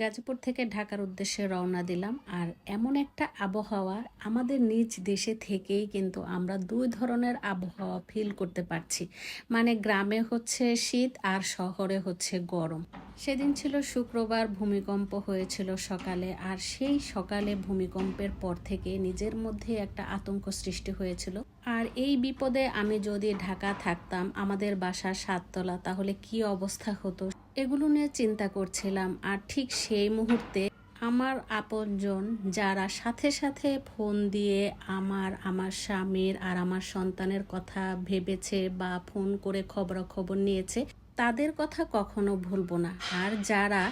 গাজীপুর থেকে ঢাকার উদ্দেশ্যে রওনা দিলাম। আর এমন একটা আবহাওয়া আমাদের নিজ দেশে থেকেই কিন্তু আমরা দুই ধরনের আবহাওয়া ফিল করতে পারছি। মানে গ্রামে হচ্ছে শীত আর শহরে হচ্ছে গরম। সেদিন ছিল শুক্রবার, ভূমিকম্প হয়েছিল সকালে। আর সেই সকালে ভূমিকম্পের পর থেকে নিজের মধ্যে একটা আতঙ্ক সৃষ্টি হয়েছিল। আর এই বিপদে আমি যদি ঢাকা থাকতাম, আমাদের বাসা সাততলা, তাহলে কি অবস্থা হতো? এগুলো নিয়ে চিন্তা করছিলাম, আর ঠিক সেই মুহূর্তে আমার আপনজন যারা সাথে সাথে ফোন দিয়ে আমার আমার স্বামীর আর আমার সন্তানের কথা ভেবেছে বা ফোন করে খবরাখবর নিয়েছে, তাদের কথা কখনো ভুলবো না। আর যারা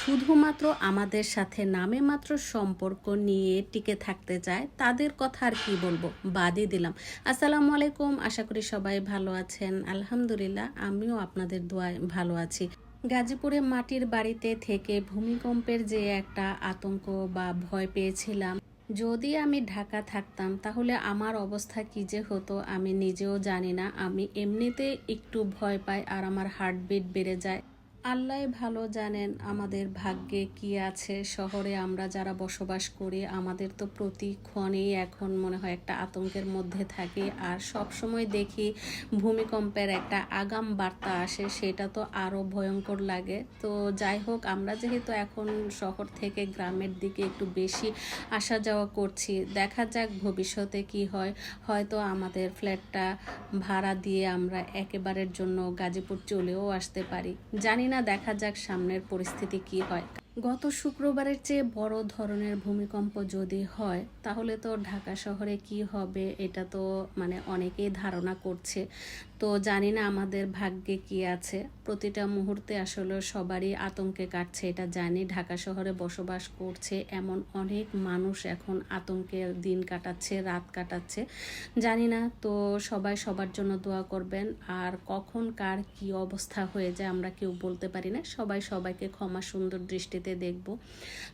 শুধুমাত্র আমাদের সাথে নামে মাত্র সম্পর্ক নিয়ে টিকে থাকতে চায়, তাদের কথা আর কি বলব? বাদই দিলাম। আসসালামু আলাইকুম, আশা করি সবাই ভালো আছেন। আলহামদুলিল্লাহ, আমিও আপনাদের দোয়ায় ভালো আছি। গাজীপুরে মাটির বাড়িতে থেকে ভূমিকম্পের যে একটা আতঙ্ক বা ভয় পেয়েছিলাম, যদি আমি ঢাকা থাকতাম, তাহলে আমার অবস্থা কী যে হতো আমি নিজেও জানি না। আমি এমনিতে একটু ভয় পাই আর আমার হার্টবিট বেড়ে যায়। আল্লাহ ভালো জানেন আমাদের ভাগ্যে কি আছে। শহরে আমরা যারা বসবাস করি, আমাদের তো প্রতিক্ষণেই এখন মনে হয় একটা আতঙ্কের মধ্যে থাকি। আর সব সময় দেখি ভূমিকম্পের একটা আগাম বার্তা আসে, সেটা তো আরও ভয়ঙ্কর লাগে। তো যাই হোক, আমরা যেহেতু এখন শহর থেকে গ্রামের দিকে একটু বেশি আসা যাওয়া করছি, দেখা যাক ভবিষ্যতে কি হয়। হয়তো আমাদের ফ্ল্যাটটা ভাড়া দিয়ে আমরা একেবারের জন্য গাজীপুর চলেও আসতে পারি। জানি না, দেখা যাক সামনের পরিস্থিতি কি হয়। গত শুক্রবারের চেয়ে বড় ধরনের ভূমিকম্প যদি হয়, তাহলে তো ঢাকা শহরে কি হবে এটা তো মানে অনেকেই ধারণা করছে। তো জানি না আমাদের ভাগ্যে কি আছে। প্রতিটা মুহূর্তে আসলে সবারই আতঙ্কে কাটছে, এটা জানি। ঢাকা শহরে বসবাস করছে এমন অনেক মানুষ এখন আতঙ্কের দিন কাটাচ্ছে, রাত কাটাচ্ছে। জানি না, তো সবাই সবার জন্য দোয়া করবেন। আর কখন কার কি অবস্থা হয়ে যায় আমরা কেউ বলতে পারি না। সবাই সবাইকে ক্ষমা সুন্দর দৃষ্টিতে দেখব।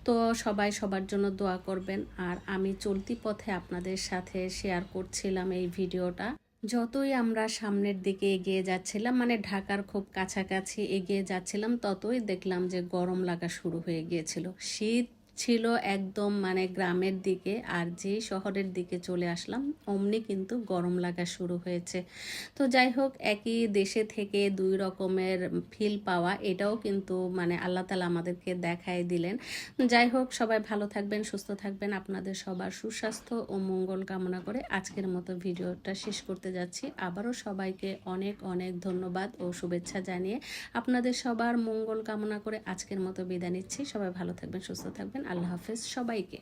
তো সবাই সবার জন্য দোয়া করবেন। আর আমি চলতি পথে আপনাদের সাথে শেয়ার করছিলাম এই ভিডিওটা। যতই আমরা সামনের দিকে এগিয়ে যাচ্ছিলাম মানে ঢাকার খুব কাছাকাছি এগিয়ে যাচ্ছিলাম, ততই দেখলাম যে গরম লাগা শুরু হয়ে গিয়েছিল। শীত ছিল একদম মানে গ্রামের দিকে আর যে শহরের দিকে চলে আসলাম, অমনি কিন্তু গরম লাগা শুরু হয়েছে। তো যাই হোক, একই দেশে থেকে দুই রকমের ফিল পাওয়া, এটাও কিন্তু মানে আল্লাহ তালা আমাদেরকে দেখাই দিলেন। যাই হোক, সবাই ভালো থাকবেন, সুস্থ থাকবেন। আপনাদের সবার সুস্বাস্থ্য ও মঙ্গল কামনা করে আজকের মতো ভিডিওটা শেষ করতে যাচ্ছি। আবারও সবাইকে অনেক অনেক ধন্যবাদ ও শুভেচ্ছা জানিয়ে আপনাদের সবার মঙ্গল কামনা করে আজকের মতো বিদায় নিচ্ছি। সবাই ভালো থাকবেন, সুস্থ থাকবেন। আল্লাহ হাফেজ সবাইকে।